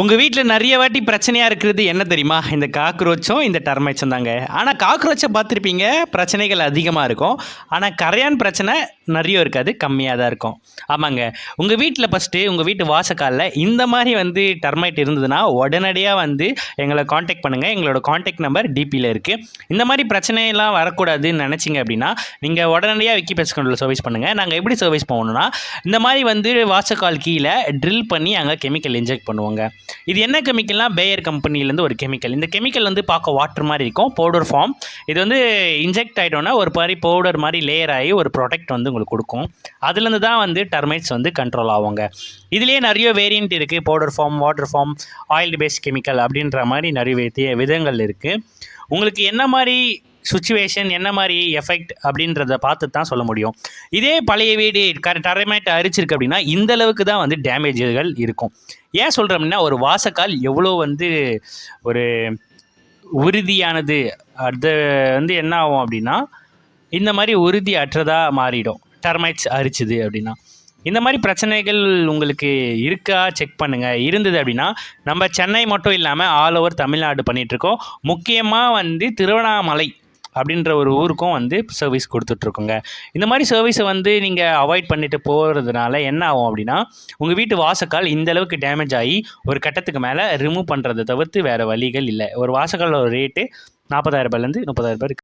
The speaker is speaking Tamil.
உங்கள் வீட்டில் நிறைய வாட்டி பிரச்சனையாக இருக்கிறது என்ன தெரியுமா? இந்த காக்ரோச்சும் இந்த டர்மைட்ஸும் தாங்க. ஆனால் காக்ரோச்சை பார்த்துருப்பீங்க பிரச்சனைகள் அதிகமாக இருக்கும். ஆனால் கரையான் பிரச்சனை நிறைய இருக்காது கம்மியாக தான் இருக்கும். ஆமாங்க. உங்கள் வீட்டில் ஃபஸ்ட்டு உங்கள் வீட்டு வாசக்காலில் இந்த மாதிரி வந்து டர்மைட் இருந்ததுன்னா உடனடியாக வந்து எங்களை காண்டாக்ட் பண்ணுங்கள் எங்களோட காண்டாக்ட் நம்பர் டிபியில் இருக்குது இந்த மாதிரி பிரச்சனையெல்லாம் வரக்கூடாதுன்னு நினச்சிங்க அப்படின்னா நீங்கள் உடனடியாக விக்கி பெஸ்ட் சர்வீஸ் பண்ணுங்கள் நாங்கள் எப்படி சர்வீஸ் பண்ணணும்னா இந்த மாதிரி வந்து வாசக்கால் கீழே ட்ரில் பண்ணி அங்கே கெமிக்கல் இன்ஜெக்ட் பண்ணுவோங்க. இது என்ன கெமிக்கல்னால் பேயர் கம்பெனிலேருந்து ஒரு கெமிக்கல் இந்த கெமிக்கல் வந்து பார்க்க வாட்டர் மாதிரி இருக்கும் பவுடர் ஃபார்ம் இது வந்து இன்ஜெக்ட் ஆகிட்டோன்னா ஒரு மாதிரி பவுடர் மாதிரி லேயர் ஆகி ஒரு ப்ராடக்ட் வந்து உங்களுக்கு கொடுக்கும். அதுலேருந்து தான் வந்து டர்மைட்ஸ் வந்து கண்ட்ரோல் ஆகுங்க இதுலேயே நிறைய வேரியண்ட் இருக்குது powder form water form oil paste chemical அப்படின்ற மாதிரி நிறைய விதங்கள் இருக்குது உங்களுக்கு என்ன மாதிரி சுச்சுவேஷன் என்ன மாதிரி எஃபெக்ட் அப்படின்றத பார்த்து தான் சொல்ல முடியும். இதே பழைய வீடு டர்மைட் அரிச்சிருக்கு அப்படின்னா இந்த அளவுக்கு தான் வந்து டேமேஜ்கள் இருக்கும். ஏன் சொல்கிறோம்னா அப்படின்னா ஒரு வாசக்கால் எவ்வளோ வந்து ஒரு உறுதியானது அது வந்து என்ன ஆகும் அப்படின்னா இந்த மாதிரி உறுதி அற்றதாக மாறிடும். டர்மைட்ஸ் அரிச்சுது அப்படின்னா. இந்த மாதிரி பிரச்சனைகள் உங்களுக்கு இருக்கா? செக் பண்ணுங்கள் இருந்தது அப்படின்னா நம்ம சென்னை மட்டும் இல்லாமல் ஆல் ஓவர் தமிழ்நாடு பண்ணிகிட்ருக்கோம் முக்கியமாக வந்து திருவண்ணாமலை. அப்படின்ற ஒரு ஊருக்கும் வந்து சர்வீஸ் கொடுத்துட்ருக்கோங்க. இந்த மாதிரி சர்வீஸை வந்து நீங்கள் அவாய்ட் பண்ணிட்டு போகிறதுனால என்ன ஆகும் அப்படின்னா உங்கள் வீட்டு வாசக்கால் இந்த அளவுக்கு டேமேஜ் ஆகி ஒரு கட்டத்துக்கு மேலே ரிமூவ் பண்ணுறதை தவிர்த்து வேறு வழிகள் இல்லை. ஒரு வாசக்காலோட ரேட்டு நாற்பதாயிரம் ரூபாயிலேருந்து முப்பதாயிரம் ரூபாய் இருக்குது